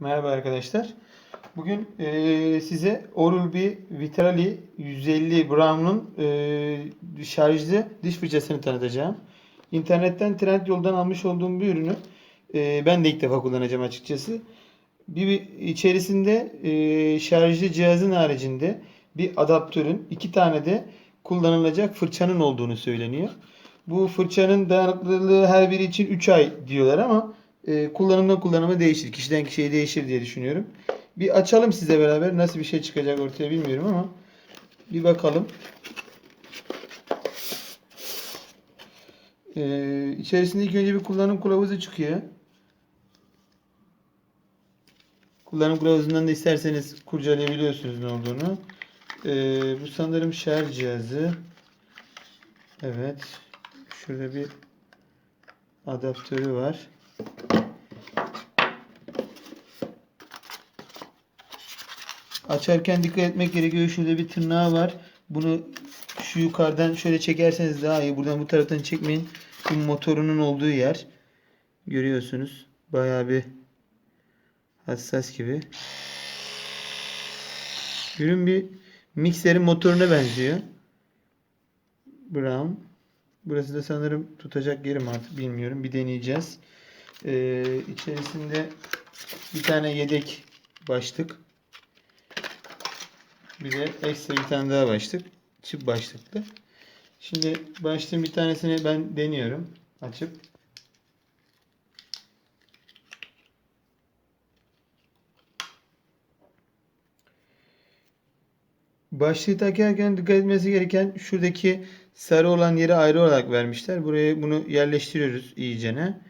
Merhaba arkadaşlar. Bugün eee, size Oral-B Vitrali 150 Brown'un eee, şarjlı diş fırçasını tanıtacağım. İnternetten Trendyol'dan almış olduğum bir ürünü eee, ben de ilk defa kullanacağım açıkçası. Bir, bir içerisinde eee, şarjlı cihazın haricinde bir adaptörün, iki tane de kullanılacak fırçanın olduğunu söyleniyor. Bu fırçanın dayanıklılığı her biri için 3 ay diyorlar ama e, kullanımdan kullanıma değişir. Kişiden kişiye değişir diye düşünüyorum. Bir açalım size beraber. Nasıl bir şey çıkacak ortaya bilmiyorum ama bir bakalım. Ee, içerisinde ilk önce bir kullanım kılavuzu çıkıyor. Kullanım kılavuzundan da isterseniz kurcalayabiliyorsunuz ne olduğunu. Ee, bu sanırım şarj cihazı. Evet. Şurada bir adaptörü var. Açarken dikkat etmek gerekiyor. Şurada bir tırnağı var. Bunu şu yukarıdan şöyle çekerseniz daha iyi. Buradan bu taraftan çekmeyin. Bu motorunun olduğu yer. Görüyorsunuz. Bayağı bir hassas gibi. Ürün bir mikserin motoruna benziyor. Brown. Burası da sanırım tutacak yerim artık bilmiyorum. Bir deneyeceğiz. Ee, içerisinde bir tane yedek başlık. Bir de ekstra bir tane daha başlık. Çift başlıklı. Şimdi başlığın bir tanesini ben deniyorum. Açıp. Başlığı takarken dikkat etmesi gereken şuradaki sarı olan yeri ayrı olarak vermişler. Buraya bunu yerleştiriyoruz iyicene.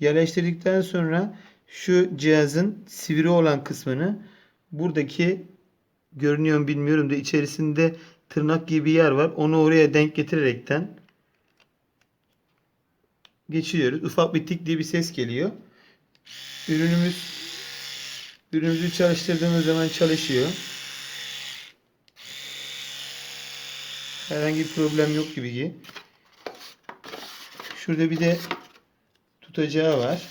Yerleştirdikten sonra şu cihazın sivri olan kısmını buradaki görünüyor mu bilmiyorum da içerisinde tırnak gibi bir yer var. Onu oraya denk getirerekten geçiriyoruz. Ufak bir tik diye bir ses geliyor. Ürünümüz ürünümüzü çalıştırdığımız zaman çalışıyor. Herhangi bir problem yok gibi ki. Şurada bir de tutacağı var.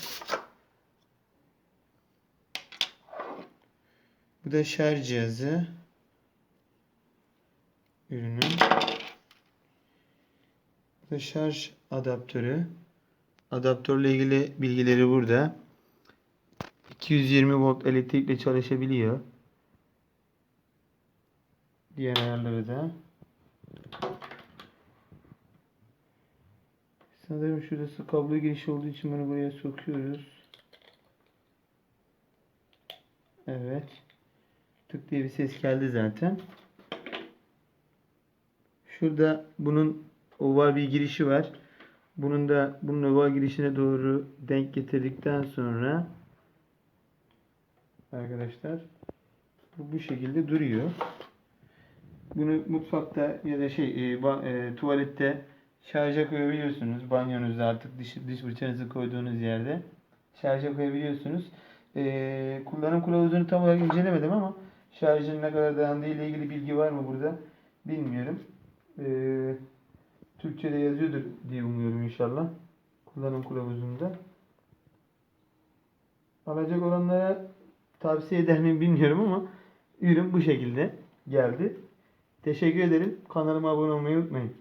Bu da şarj cihazı. Ürünün. Bu da şarj adaptörü. Adaptörle ilgili bilgileri burada. 220 volt elektrikle çalışabiliyor. Diğer ayarları da. Sanırım şurası kablo girişi olduğu için bunu buraya sokuyoruz. Evet. Tık diye bir ses geldi zaten. Şurada bunun oval bir girişi var. Bunun da bunun oval girişine doğru denk getirdikten sonra arkadaşlar bu bu şekilde duruyor. Bunu mutfakta ya da şey e, ba- e, tuvalette şarja koyabiliyorsunuz. Banyonuzda artık diş, diş fırçanızı koyduğunuz yerde şarja koyabiliyorsunuz. E, kullanım kılavuzunu tam olarak incelemedim ama şarjın ne kadar dayandığı ile ilgili bilgi var mı burada bilmiyorum. E, Türkçe'de yazıyordur diye umuyorum inşallah. Kullanım kılavuzunda. Alacak olanlara tavsiye eder miyim bilmiyorum ama ürün bu şekilde geldi. Teşekkür ederim. Kanalıma abone olmayı unutmayın.